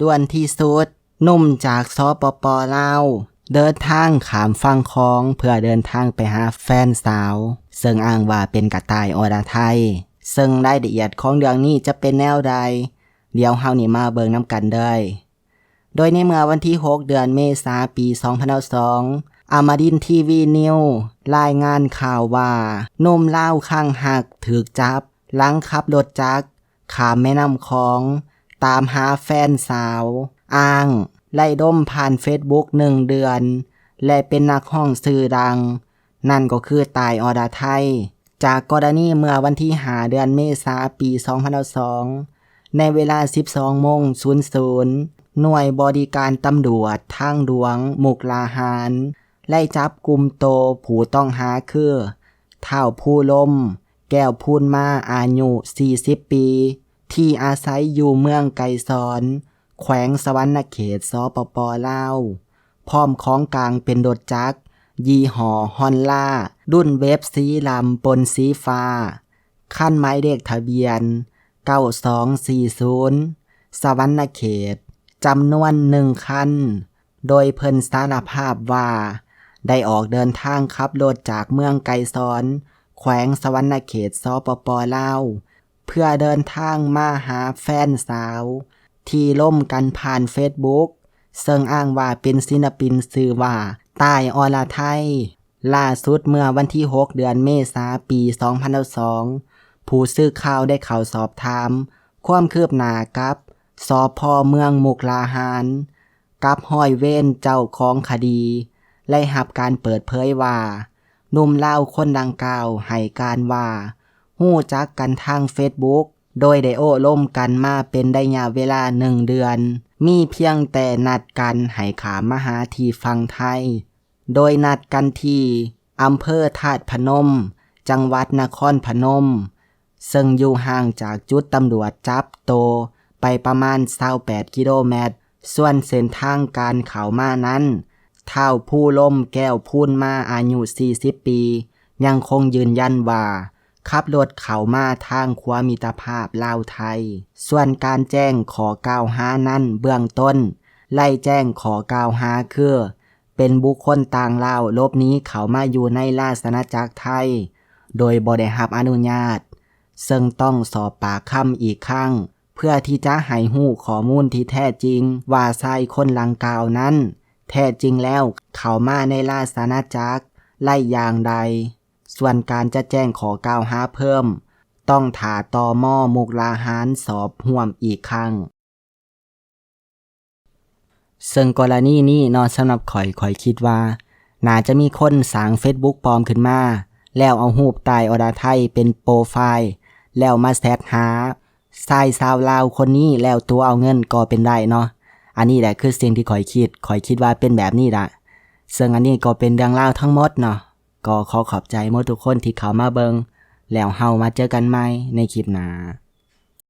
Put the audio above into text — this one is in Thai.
ด่วนที่สุดนุ่มจากสปปลาวเดินทางขามฟังคองเพื่อเดินทางไปหาแฟนสาว ซึ่งอ้างว่าเป็นกระต่ายออรไทย ซึ่งรายละเอียดของเรื่องนี้จะเป็นแนวใด เดี๋ยวเฮานี่มาเบิงน้ำกันเด้โดยในเมื่อวันที่ 6 เดือนเมษาปี 2022อามาดินทีวีนิวรายงานข่าวว่านุ่มเล่าข้างหักถูกจับหลังขับรถจักรขามแม่น้ำคอง ตามหาแฟนสาว อ้าง ไล่ด้มผ่านเฟซบุ๊กหนึ่งเดือน และเป็นนักห้องสื่อดัง นั่นก็คือตายอรไทย จากกรณีเมื่อวันที่หาเดือนเมษาปี2002ในเวลา 12โมง00 หน่วยบริการตำรวจทางหลวง มุกลาหาร ไล่จับกลุ่มโตผู้ต้องหาคือเท่าผู้ลม แก้วพูนมาอายุ40 ปี ที่อาศัยอยู่เมืองไกรสอนแขวงสวรรณเขตสปปลาวพร้อมของกลางเป็นรถจักร ยี่ห้อฮอนล่า รุ่นเวฟสีลำปนสีฟ้า ขั้นไม้เลขทะเบียน 9240 สวรรณเขตจำนวนหนึ่งคัน โดยเพิ่นสารภาพว่า ได้ออกเดินทางขับรถจากเมืองไกรสอน แขวงสวรรณเขตสปปลาว เพื่อเดินทางมาหาแฟนสาว ที่ล่มกันผ่านเฟซบุ๊กซึ่งอ้างว่าเป็นศิลปินชื่อว่าตายอรไทย ล่าสุดเมื่อวันที่ 6 เดือนเมษาปี 2002ผู้ซื้อข่าวได้เข้าสอบถาม ความคืบหน้ากับสอพอเมืองมุกลาหารกับห้อยเว้นเจ้าของคดีและหับการเปิดเผยว่านุ่มเล่าคนดังกล่าวให้การว่า หู้จักกันทางเฟซบุ๊กโดยได้โอ้ล่มกันมาเป็นได้ยาเวลาหนึ่งเดือน มีเพียงแต่นัดกันให้ขามหาที่ฟังไทย โดยนัดกันที่อำเภอธาตุพนม จังหวัดนครพนม ซึ่งอยู่ห่างจากจุดตำรวจจับโต ไปประมาณ28กิโลเมตร ส่วนเส้นทางการเข้ามานั้น เท่าผู้ล่มแก้วพูนมาอายุ40 ปี ยังคงยืนยันว่า ขับรถเข้ามาทางขวามิตรภาพลาวไทย ส่วนการแจ้งขอกาวหานั้นเบื้องต้น ไล่แจ้งขอกาวหาคือ เป็นบุคคลต่างลาวลบนี้เข้ามาอยู่ในราชอาจักรไทย โดยบ่ได้รับอนุญาต ซึ่งต้องสอบปากคำอีกครั้ง เพื่อที่จะให้หู้ข้อมูลที่แท้จริง ว่าชายคนลังกาวนั้น แท้จริงแล้วเขามาในราชอาณาจักรไล่อย่างใด ส่วนการจะแจ้งขอกล่าวหาเพิ่ม ต้องถาตอมอมุกลาหารสอบห่วมอีกครั้งซึ่งกรณีนี้นอนสำหรับข่อยข่อยคิดว่า น่าจะมีคนสาง Facebook ปลอมขึ้นมา แล้วเอารูปตายอรไทยเป็นโปรไฟล์ แล้วมาแซดหาชายสาวลาวคนนี้แล้วตัวเอาเงินก็เป็นได้เนาะอันนี้แหละคือสิ่งที่ข่อยคิดข่อยคิดว่าเป็นแบบนี้ละซึ่งอันนี้ก็เป็นเรื่องราทั้งหมดเนาะ ก็ขอขอบใจหมดทุกคนที่เข้ามาเบิงแล้วเฮามาเจอกันใหม่ในคลิปหน้า